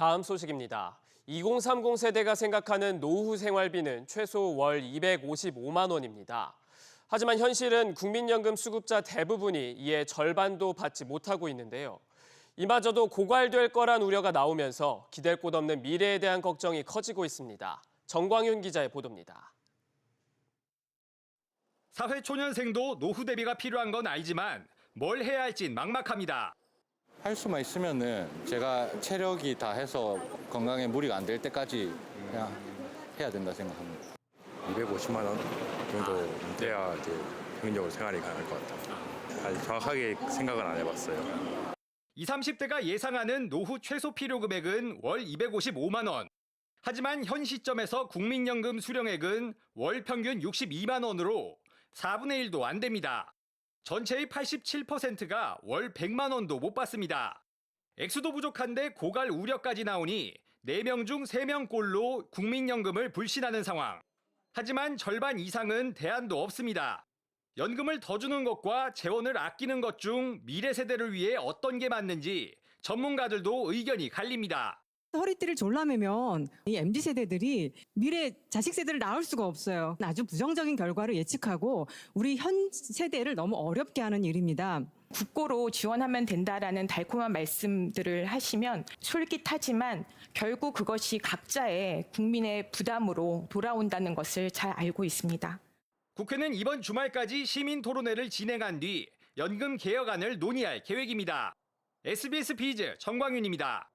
다음 소식입니다. 2030 세대가 생각하는 노후 생활비는 최소 월 255만 원입니다. 하지만 현실은 국민연금 수급자 대부분이 이에 절반도 받지 못하고 있는데요. 이마저도 고갈될 거란 우려가 나오면서 기댈 곳 없는 미래에 대한 걱정이 커지고 있습니다. 정광윤 기자의 보도입니다. 사회초년생도 노후 대비가 필요한 건 알지만 뭘 해야 할진 막막합니다. 할 수만 있으면은 제가 체력이 다 해서 건강에 무리가 안 될 때까지 그냥 해야 된다 생각합니다. 250만 원 정도 돼야 이제 평균적으로 생활이 가능할 것 같아요. 아직 정확하게 생각은 안 해봤어요. 20, 30대가 예상하는 노후 최소 필요 금액은 월 255만 원. 하지만 현 시점에서 국민연금 수령액은 월 평균 62만 원으로 4분의 1도 안 됩니다. 전체의 87%가 월 100만 원도 못 받습니다. 액수도 부족한데 고갈 우려까지 나오니 4명 중 3명 꼴로 국민연금을 불신하는 상황. 하지만 절반 이상은 대안도 없습니다. 연금을 더 주는 것과 재원을 아끼는 것 중 미래 세대를 위해 어떤 게 맞는지 전문가들도 의견이 갈립니다. 허리띠를 졸라매면 이 MZ 세대들이 미래 자식 세대를 낳을 수가 없어요. 아주 부정적인 결과를 예측하고 우리 현 세대를 너무 어렵게 하는 일입니다. 국고로 지원하면 된다라는 달콤한 말씀들을 하시면 솔깃하지만 결국 그것이 각자의 국민의 부담으로 돌아온다는 것을 잘 알고 있습니다. 국회는 이번 주말까지 시민 토론회를 진행한 뒤 연금 개혁안을 논의할 계획입니다. SBS 비즈 정광윤입니다.